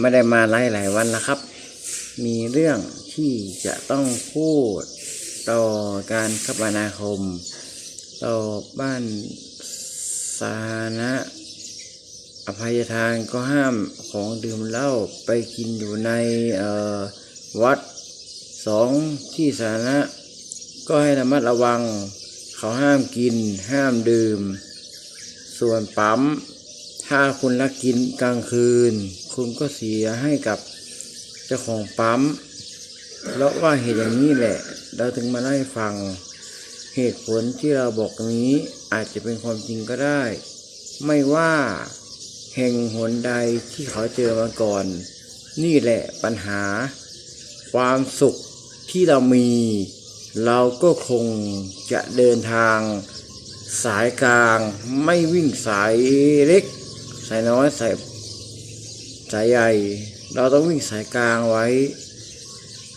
ไม่ได้มาหลายหลายวันนะครับ มีเรื่องที่จะต้องพูดต่อการคมนาคม ต่อบ้านสาธารณะอภัยทานก็ห้ามของดื่มเหล้าไปกินอยู่ในวัดสองที่สาธารณะ ก็ให้ระมัดระวัง เขาห้ามกินห้ามดื่ม ส่วนปั๊ม ถ้าคุณลักกินกลางคืน คุณก็เสียให้กับเจ้าของปั๊มเพราะว่าเหตุอย่างนี้แหละ เราถึงมาไล่าให้ฟัง เหตุผลที่เราบอกนี้อาจจะเป็นความจริงก็ได้ ไม่ว่าแห่งหนใดที่เขาเจอมาก่อน นี่แหละปัญหา ความสุขที่เรามี เราก็คงจะเดินทาง สายกลางไม่วิ่งสายเล็ก สายน้อยสายสายใหญ่ เราต้องวิ่งสายกลางไว้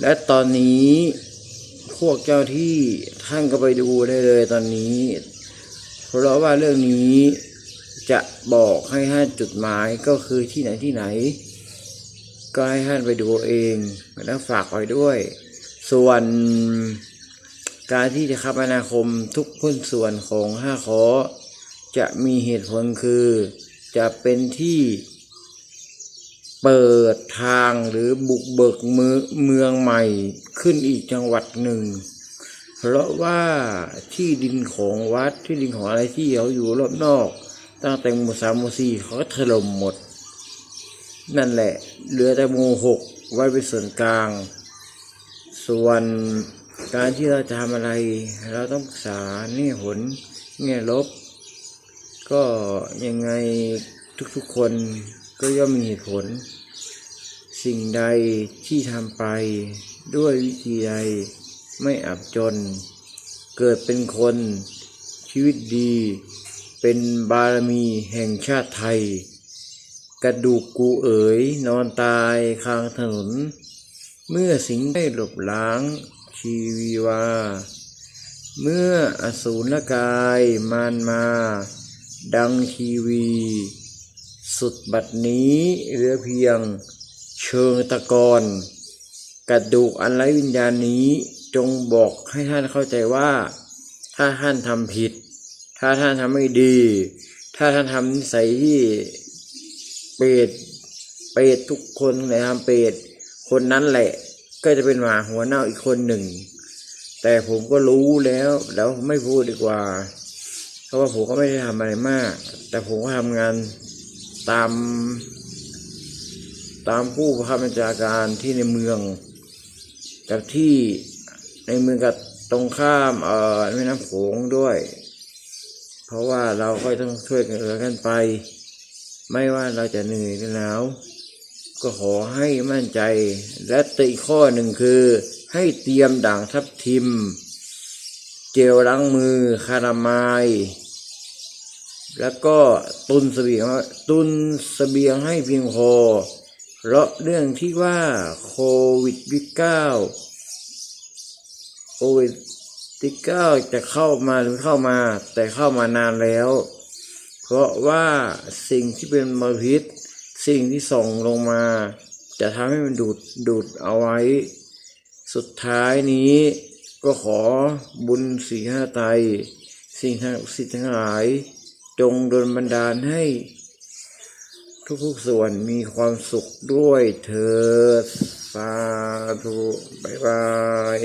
และตอนนี้พวกเจ้าที่ท่านก็ไปดูได้เลยตอนนี้ เพราะว่าเรื่องนี้จะบอกให้ท่านจุดหมายก็คือที่ไหนที่ไหน ก็ให้ท่านไปดูเองแล้วฝากไว้ด้วย ส่วนการที่จะคมนาคมทุกพื้นส่วนของห้าขอจะมีเหตุผลคือ จะเป็นที่เปิดทางหรือบุกเบิกเมืองใหม่ขึ้นอีกจังหวัดหนึ่ง เพราะว่าที่ดินของวัดที่ดินของอะไรที่เขาอยู่รอบนอก ตั้งแต่หมู่สามหมู่สี่เขาก็ถล่มหมด นั่นแหละ เหลือแต่หมู่หกไว้เป็นส่วนกลาง ส่วนการที่เราจะทำอะไร เราต้องศึกษาแง่ยผลแง่ลบ ก็ยังไงทุกๆคนก็ย่อมมีเหตุผล สิ่งใดที่ทำไปด้วยวิธีใดไม่อับจน เกิดเป็นคนชีวิตดี เป็นบารมีแห่งชาติไทย กระดูกกูเอ๋ยนอนตายข้างถนน เมื่อสิงได้หลบล้างชีวีวา เมื่ออสูรกายมานมา ดังทีวี สุดบัดนี้เหลือเพียงเชิงตะกอนกระดูกอันไร้วิญญาณนี้จงบอกให้ท่านเข้าใจว่า ถ้าท่านทำผิด ถ้าท่านทำไม่ดี ถ้าท่านทำนิสัยที่เปรตเปรตทุกคนเลยทำเปรตคนนั้นแหละ ก็จะเป็นหมาหัวเน่าอีกคนหนึ่ง แต่ผมก็รู้แล้วแล้วไม่พูดดีกว่า ราะว่าผมก็ไม่ได้ทำอะไรมาก แต่ผมก็ทำงานตาม ตามผู้บังคับบัญชาการที่ในเมือง กับที่ในเมืองกับตรงข้ามเอ่อแม่น้ำโขงด้วย เพราะว่าเราก็ต้องช่วยกันเือกันไป ไม่ว่าเราจะเหนื่อยหรือหนาวก็ขอให้มั่นใจ และตีข้อหนึ่งคือ ให้เตรียมด่างทับทิม เจลล้างมือคารามาย แล้วก็ตุนเสบียงตุนเสบียงให้เพียงพอเพราะเรื่องที่ว่าโควิดวิเก้าโควิดวิเก้าจะเข้ามาหรือเข้ามา แต่เข้ามานานแล้ว เพราะว่าสิ่งที่เป็นมลพิษ สิ่งที่ส่งลงมา จะทำให้มันดูดดูดเอาไว้ สุดท้ายนี้ก็ขอบุญสีห้าไต สิ่งทั้งสิทธิ์ทั้งหลาย จงดลบันดาลให้ทุกๆส่วนมีความสุขด้วยเถิดสาธุ บ๊ายบาย